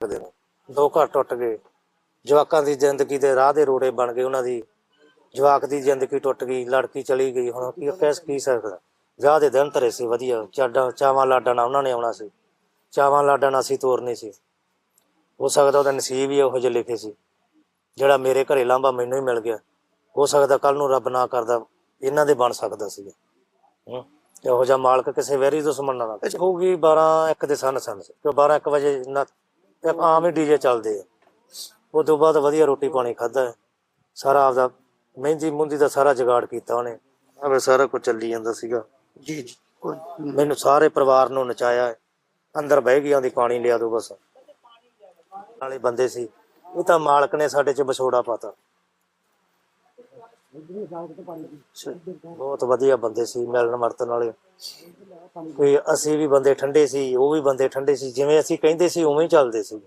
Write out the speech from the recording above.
ਸਕਦੇ ਦੋ ਘਰ ਟੁੱਟ ਗਏ। ਜਵਾਕਾਂ ਦੀ ਜ਼ਿੰਦਗੀ ਦੇ ਰਾਹ ਦੇ ਰੋੜੇ ਬਣ ਗਏ ਉਹਨਾਂ ਦੀ। ਜਵਾਕ ਦੀ ਜ਼ਿੰਦਗੀ ਟੁੱਟ ਗਈ, ਲੜਕੀ ਚਲੀ ਗਈ। ਹੁਣ ਕੀ ਕਹਿ ਕੀ ਸਕਦਾ? ਵਿਆਹ ਦੇ ਦਿਨ ਧਰੇ ਸੀ, ਵਧੀਆ। ਚਾਡਾ, ਚਾਵਾਂ ਲਾਡਾਂ ਨਾਲ ਉਹਨਾਂ ਨੇ ਆਉਣਾ ਸੀ। ਚਾਵਾਂ ਲਾਡਾਂ ਨਾਲ ਅਸੀਂ ਤੋਰਨੀ ਸੀ। ਹੋ ਸਕਦਾ ਉਹਦਾ ਨਸੀਬ ਹੀ ਉਹੋ ਜਿਹੇ ਲਿਖੇ ਸੀ, ਜਿਹੜਾ ਮੇਰੇ ਘਰੇ ਲਾਂਭਾ ਮੈਨੂੰ ਹੀ ਮਿਲ ਗਿਆ। ਹੋ ਸਕਦਾ ਕੱਲ ਨੂੰ ਰੱਬ ਨਾ ਕਰਦਾ, ਇਹਨਾਂ ਦੇ ਬਣ ਸਕਦਾ ਸੀ। ਇਹੋ ਜਿਹਾ ਮਾਲਕ ਕਿਸੇ ਵੈਰੀ ਦੁਸ਼ਮਣ ਨਾਲ ਨਾ। ਹੋਊਗੀ 12 1 ਦੇ ਸਨ ਸਨ ਕਿ 12 1 ਵਜੇ ਤੇ ਆਮ ਹੀ ਡੀਜੇ ਚੱਲਦੇ ਆ। ਉਹ ਤੋਂ ਬਾਅਦ ਵਧੀਆ ਰੋਟੀ ਪਾਣੀ ਖਾਦਾ ਸਾਰਾ ਆਪਦਾ ਮਹਿੰਦੀ ਮੁੰਦੀ ਦਾ ਸਾਰਾ ਜੁਗਾੜ ਕੀਤਾ ਉਹਨੇ। ਆਵੇ ਸਾਰਾ ਕੁਝ ਚੱਲੀ ਜਾਂਦਾ ਸੀਗਾ। ਜੀ ਜੀ। ਮੈਨੂੰ ਸਾਰੇ ਪਰਿਵਾਰ ਨੂੰ ਨਚਾਇਆ। ਅੰਦਰ ਬਹਿ ਗਿਆ ਦੀ ਪਾਣੀ ਲਿਆ ਦੋ ਬਸ। ਵਾਲੇ ਬੰਦੇ ਸੀ। ਇਹ ਤਾਂ ਮਾਲਕ ਨੇ ਸਾਡੇ ਚ ਵਿਛੋੜਾ ਪਾਤਾ। ਬਹੁਤ ਵਧੀਆ ਬੰਦੇ ਸੀ, ਮਿਲਣ ਵਰਤਨ ਵਾਲੇ। ਕੋਈ ਅਸੀਂ ਵੀ ਬੰਦੇ ਠੰਡੇ ਸੀ, ਉਹ ਵੀ ਬੰਦੇ ਠੰਡੇ ਸੀ, ਜਿਵੇਂ ਅਸੀਂ ਕਹਿੰਦੇ ਸੀ, ਉਵੇਂ ਹੀ ਚੱਲਦੇ ਸੀ।